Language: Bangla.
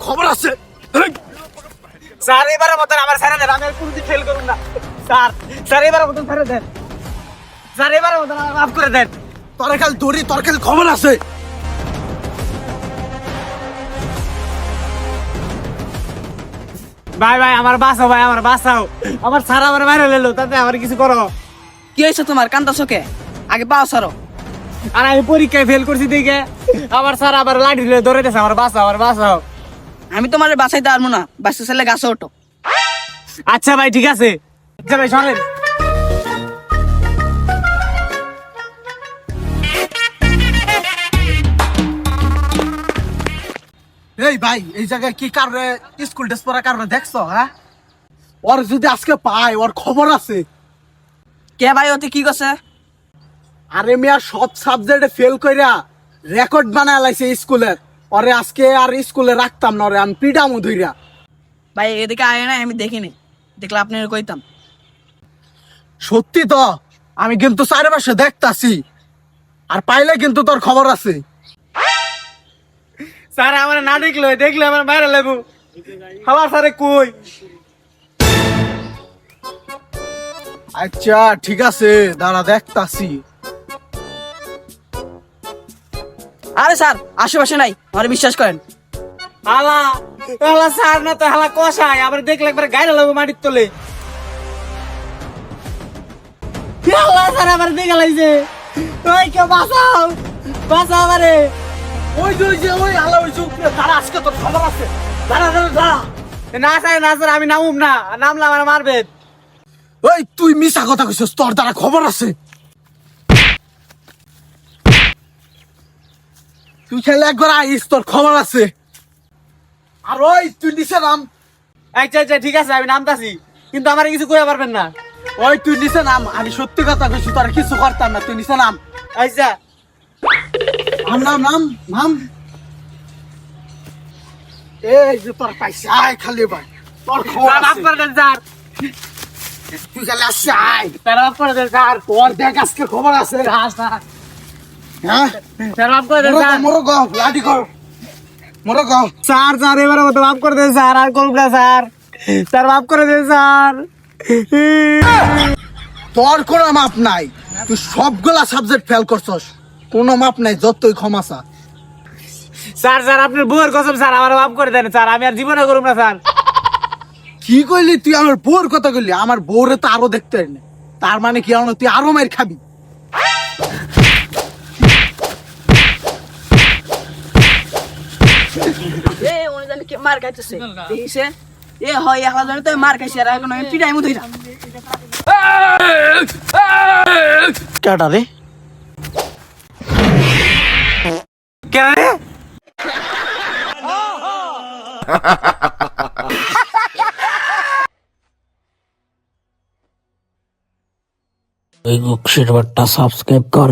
খবর আছে। ফেল দেন দেন। আছে। ভাই ভাই আমার বাঁচাও ভাই আমার বাসাও আমার সারা আমার বাইরে লেলো তাতে আমার কিছু করো। কি হয়েছে তোমার? কান্দাছো কে? আগে পাও সারো আর আমি পরীক্ষায় ফেল করছি দেখে। আবার স্যার আবার লাঠি ধরে ধরে দিয়েছে আমার বাঁচাও আমার বাঁচাও। আমি তোমার বাসাইতে পারব না। বাসা ছেলে গাছে ওঠো। আচ্ছা ভাই ঠিক আছে। আচ্ছা ভাই শোনেন। এই ভাই এই জায়গায় কি কারণে স্কুল ড্রেস পরা কারণে দেখছ হ্যাঁ? ওর যদি আজকে পাই ওর খবর আছে। কে ভাই ওতে কি করছে? আরে মিয়া সব সাবজেক্টে ফেল কইরা রেকর্ড বানায় লাইছে স্কুলের। ওরে আজকে আর স্কুলে রাখতাম না ওরে আমি পিডামু ধইরা। ভাই এদিকে আয় না আমি দেখিনি। দেখলে আপনি কইতাম। সত্যি তো আমি কিন্তু চারিপাশে দেখতাছি। আর পাইলে কিন্তু তোর খবর আছে। স্যার আমার না দেখল দেখলে আমার বাইরে লেবু আমার স্যারে কই? আচ্ছা ঠিক আছে দাঁড়া দেখতাছি। আরে স্যার আশেপাশে নাই আমার বিশ্বাস করেন। হালা হালা স্যার না তো হালা কষাই আবার দেখলে একবার গায়ে লাগবে মাটির তলে। হালা স্যার আবার দেখে লাগছে। ওই কে বাঁচাও বাঁচাও আমারে। ওই যে ওই যে ওই আলা ওই যে আজকে তোর খবর আছে। দাঁড়া দাঁড়া দাঁড়া। না স্যার না স্যার আমি নামুম না নামলে আমার মারবে। ওই তুই মিশা কথা কইছিস তোর দ্বারা খবর আছে। তুই খেলে একবার আইস তোর খবর আছে। আর ওই তুই নিচে নাম। আচ্ছা আচ্ছা ঠিক আছে আমি নামতাছি কিন্তু আমার কিছু করে পারবেন না। ওই তুই নিচে নাম। আমি সত্যি কথা কইছি তোর কিছু করতাম না তুই নিচে নাম। আচ্ছা নাম নাম নাম নাম। এই যে তোর আয় খালি ভাই। তোর খবর আছে। তুই খালি আসছে আয়। তোর দেখ আজকে খবর আছে। হ্যাঁ, স্যার হ্যাঁ স্যার। স্যার এবারে মতো মাফ করে দেন স্যার আর করব না স্যার। স্যার মাফ করে দেন স্যার। তোর কোনো মাপ নাই। তুই সবগুলা সাবজেক্ট ফেল করছস। কোনো মাপ নাই যতই ক্ষমাসা স্যার স্যার স্যার আপনার বউয়ের কসম স্যার আমার মাফ করে দেন স্যার আমি আর জীবনে করব না স্যার। কি কইলি তুই? আমার বউর কথা কইলি। আমার বউরে তো আরও দেখতে না। তার মানে কি? তুই আরও মার খাবি এ উনি জানি কে মার খাইতেছে দেখিছে? এ হয় একলা জানি তো মার খাইছে আর এখন পিটাই মু ধইরা। কেটা রে? কেন রে? ওই গুকসির বাট্টা সাবস্ক্রাইব কর।